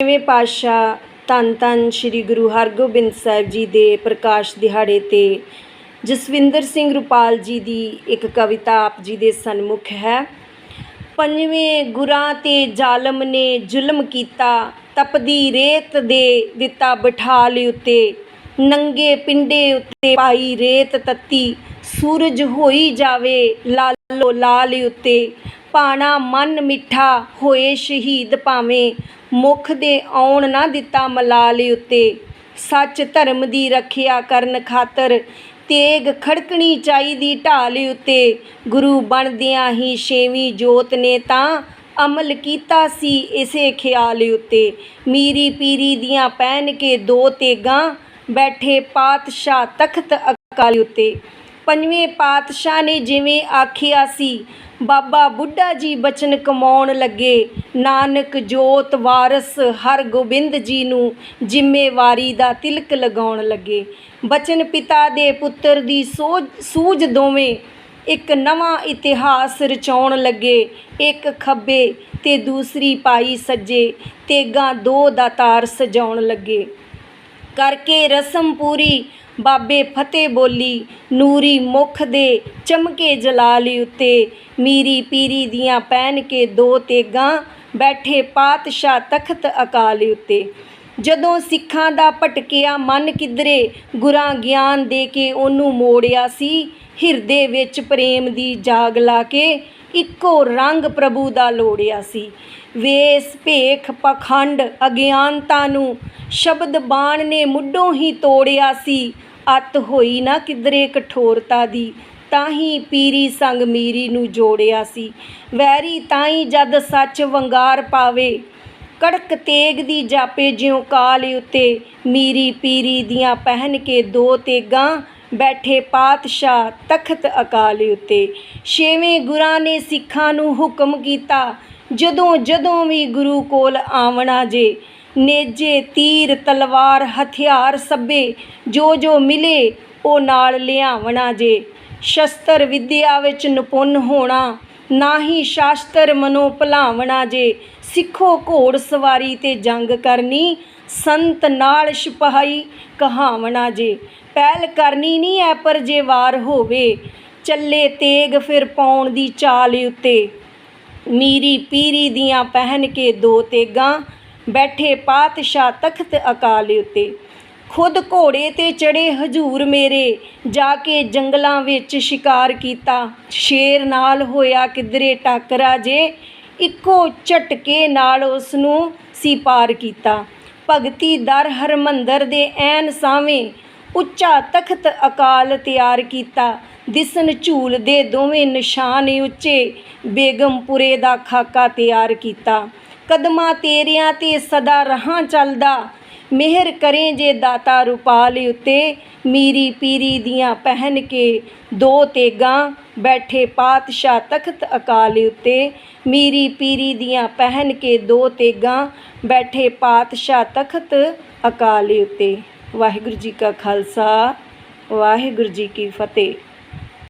ਛੇਵੇਂ ਪਾਤਸ਼ਾਹ ਧੰਨ ਧੰਨ ਸ੍ਰੀ ਗੁਰੂ ਹਰਗੋਬਿੰਦ ਸਾਹਿਬ ਜੀ ਦੇ ਪ੍ਰਕਾਸ਼ ਦਿਹਾੜੇ ਤੇ ਜਸਵਿੰਦਰ ਸਿੰਘ ਰੁਪਾਲ ਜੀ ਦੀ ਇੱਕ ਕਵਿਤਾ ਆਪ ਜੀ ਦੇ ਸਨਮੁਖ ਹੈ। ਪੰਜਵੇਂ ਗੁਰਾਂ ਤੇ ਜ਼ਾਲਮ ਨੇ ਜ਼ੁਲਮ ਕੀਤਾ, ਤਪਦੀ ਰੇਤ ਦੇ ਦਿੱਤਾ ਬਿਠਾਲ ਉੱਤੇ, ਨੰਗੇ ਪਿੰਡੇ ਉੱਤੇ ਪਾਈ ਰੇਤ ਤੱਤੀ, ਸੂਰਜ ਹੋਈ ਜਾਵੇ ਲਾਲੋ ਲਾਲ ਉੱਤੇ ਪਾਣਾ ਮਨ ਮਿੱਠਾ ਹੋਏ ਸ਼ਹੀਦ ਭਾਵੇਂ। ਮੁੱਖ ਦੇ ਆਉਣ ਨਾ ਦਿੱਤਾ ਮਲਾਲ ਉੱਤੇ। ਸੱਚ ਧਰਮ ਦੀ ਰੱਖਿਆ ਕਰਨ ਖਾਤਰ ਤੇਗ ਖੜਕਣੀ ਚਾਹੀਦੀ ਢਾਲ ਉੱਤੇ। ਗੁਰੂ ਬਣਦਿਆਂ ਹੀ ਛੇਵੀਂ ਜੋਤ ਨੇ ਤਾਂ ਅਮਲ ਕੀਤਾ ਸੀ ਇਸੇ ਖਿਆਲ ਉੱਤੇ। ਮੀਰੀ ਪੀਰੀ ਦੀਆਂ ਪਹਿਨ ਕੇ ਦੋ ਤੇਗਾਂ ਬੈਠੇ ਪਾਤਸ਼ਾਹ ਤਖਤ ਅਕਾਲ ਉੱਤੇ। ਪੰਜਵੇਂ ਪਾਤਸ਼ਾਹ ਨੇ ਜਿਵੇਂ ਆਖਿਆ ਸੀ, ਬਾਬਾ ਬੁੱਢਾ ਜੀ ਬਚਨ ਕਮਾਉਣ ਲੱਗੇ, ਨਾਨਕ ਜੋਤ ਵਾਰਸ ਹਰਗੋਬਿੰਦ ਜੀ ਨੂੰ ਜ਼ਿੰਮੇਵਾਰੀ ਦਾ ਤਿਲਕ ਲਗਾਉਣ ਲੱਗੇ। ਬਚਨ ਪਿਤਾ ਦੇ ਪੁੱਤਰ ਦੀ ਸੋਝ ਸੂਝ ਦੋਵੇਂ ਇੱਕ ਨਵਾਂ ਇਤਿਹਾਸ ਰਚਾਉਣ ਲੱਗੇ, ਇੱਕ ਖੱਬੇ ਤੇ ਦੂਸਰੀ ਪਾਈ ਸੱਜੇ, ਤੇਗਾਂ ਦੋ ਦਾ ਤਾਰ ਸਜਾਉਣ ਲੱਗੇ। ਕਰਕੇ ਰਸਮ ਪੂਰੀ ਬਾਬੇ ਫਤਿਹ ਬੋਲੀ, ਨੂਰੀ ਮੁਖ ਦੇ ਚਮਕੇ ਜਲਾਲੀ ਉੱਤੇ। ਮੀਰੀ ਪੀਰੀ ਦੀਆਂ ਪਹਿਨ ਕੇ ਦੋ ਤੇਗਾਂ, ਬੈਠੇ ਪਾਤਸ਼ਾਹ ਤਖਤ ਅਕਾਲ ਉੱਤੇ। ਜਦੋਂ ਸਿੱਖਾਂ ਦਾ ਭਟਕਿਆ ਮਨ ਕਿਧਰੇ, ਗੁਰਾਂ ਗਿਆਨ ਦੇ ਕੇ ਉਹਨੂੰ ਮੋੜਿਆ ਸੀ। ਹਿਰਦੇ ਵਿੱਚ ਪ੍ਰੇਮ ਦੀ ਜਾਗ ਲਾ ਕੇ ਇੱਕੋ ਰੰਗ ਪ੍ਰਭੂ ਦਾ ਲੋੜਿਆ ਸੀ। ਵੇਸ, ਭੇਖ, ਪਖੰਡ, ਅਗਿਆਨਤਾ ਨੂੰ ਸ਼ਬਦ ਬਾਣ ਨੇ ਮੁੱਢੋਂ ਹੀ ਤੋੜਿਆ ਸੀ। ਅੱਤ ਹੋਈ ਨਾ ਕਿਧਰੇ ਕਠੋਰਤਾ ਦੀ ਤਾਂ ਹੀ ਪੀਰੀ ਸੰਗ ਮੀਰੀ ਨੂੰ ਜੋੜਿਆ ਸੀ। ਵੈਰੀ ਤਾਂ ਹੀ ਜਦ ਸੱਚ ਵੰਗਾਰ ਪਾਵੇ, ਕੜਕ ਤੇਗ ਦੀ ਜਾਪੇ ਜਿਉ ਕਾਲ ਉੱਤੇ, ਮੀਰੀ ਪੀਰੀ ਦੀਆਂ ਪਹਿਨ ਕੇ ਦੋ ਤੇਗਾਂ, ਬੈਠੇ ਪਾਤਸ਼ਾਹ ਤਖਤ ਅਕਾਲ ਉੱਤੇ। ਛੇਵੇਂ ਗੁਰਾਂ ਨੇ ਸਿੱਖਾਂ ਨੂੰ ਹੁਕਮ ਕੀਤਾ ਜਦੋਂ ਜਦੋਂ ਵੀ ਗੁਰੂ ਕੋਲ ਆਵਣਾ ਜੇ ਨੇਜੇ, ਤੀਰ, ਤਲਵਾਰ, ਹਥਿਆਰ ਸੱਬੇ ਜੋ ਜੋ ਮਿਲੇ ਉਹ ਨਾਲ ਲਿਆਵਣਾ ਜੇ। ਸ਼ਸਤਰ ਵਿਦਿਆ ਵਿੱਚ ਨਿਪੁੰਨ ਹੋਣਾ ਨਾ ਹੀ ਸ਼ਾਸਤਰ ਮਨੋ ਭੁਲਾਵਣਾ ਜੇ। ਸਿੱਖੋ ਘੋੜ ਸਵਾਰੀ ਤੇ ਜੰਗ ਕਰਨੀ, ਸੰਤ ਨਾਲ ਸਿਪਾਹੀ ਕਹਾਵਣਾ ਜੇ। ਪਹਿਲ ਕਰਨੀ ਨਹੀਂ ਐ ਪਰ ਜੇ ਵਾਰ ਹੋਵੇ, ਚੱਲੇ ਤੇਗ ਫਿਰ ਪਾਉਣ ਦੀ ਚਾਲ ਉੱਤੇ। ਮੀਰੀ ਪੀਰੀ ਦੀਆਂ ਪਹਿਨ ਕੇ ਦੋ ਤੇਗਾਂ ਬੈਠੇ ਪਾਤਸ਼ਾਹ ਤਖਤ ਅਕਾਲ ਉੱਤੇ। ਖੁਦ ਘੋੜੇ ਤੇ ਚੜੇ ਹਜੂਰ ਮੇਰੇ, ਜਾ ਕੇ ਜੰਗਲਾਂ ਵਿੱਚ ਸ਼ਿਕਾਰ ਕੀਤਾ। ਸ਼ੇਰ ਨਾਲ ਹੋਇਆ ਕਿਧਰੇ ਟਾਕਰਾ ਜੇ, ਇੱਕੋ ਝਟਕੇ ਨਾਲ ਉਸ ਨੂੰ ਸੀ ਪਾਰ ਕੀਤਾ। ਭਗਤੀ ਦਰ ਹਰਮੰਦਰ ਦੇ ਐਨ ਸਾਵੇਂ ਉੱਚਾ ਤਖਤ ਅਕਾਲ ਤਿਆਰ ਕੀਤਾ। ਦਿਸਨ ਝੂਲ ਦੇ ਦੋਵੇਂ ਨਿਸ਼ਾਨ ਉੱਚੇ ਬੇਗਮਪੁਰੇ ਦਾ ਖਾਕਾ ਤਿਆਰ ਕੀਤਾ। ਕਦਮਾਂ ਤੇਰਿਆਂ ਤੇ ਸਦਾ ਰਹਾ ਚੱਲਦਾ। ਮਿਹਰ ਕਰੇ ਜੇ ਦਾਤਾ ਰੂਪਾਲ ਉੱਤੇ। ਮੀਰੀ ਪੀਰੀ ਦੀਆਂ ਪਹਿਨ ਕੇ ਦੋ ਤੇਗਾਂ ਬੈਠੇ ਪਾਤਸ਼ਾਹ ਤਖਤ ਅਕਾਲ ਉੱਤੇ। ਮੀਰੀ ਪੀਰੀ ਦੀਆਂ ਪਹਿਨ ਕੇ ਦੋ ਤੇਗਾਂ ਬੈਠੇ ਪਾਤਸ਼ਾਹ ਤਖਤ ਅਕਾਲ ਉਤੇ। ਵਾਹਿਗੁਰੂ ਜੀ ਕਾ ਖਾਲਸਾ, ਵਾਹਿਗੁਰੂ ਜੀ ਕੀ ਫਤਿਹ।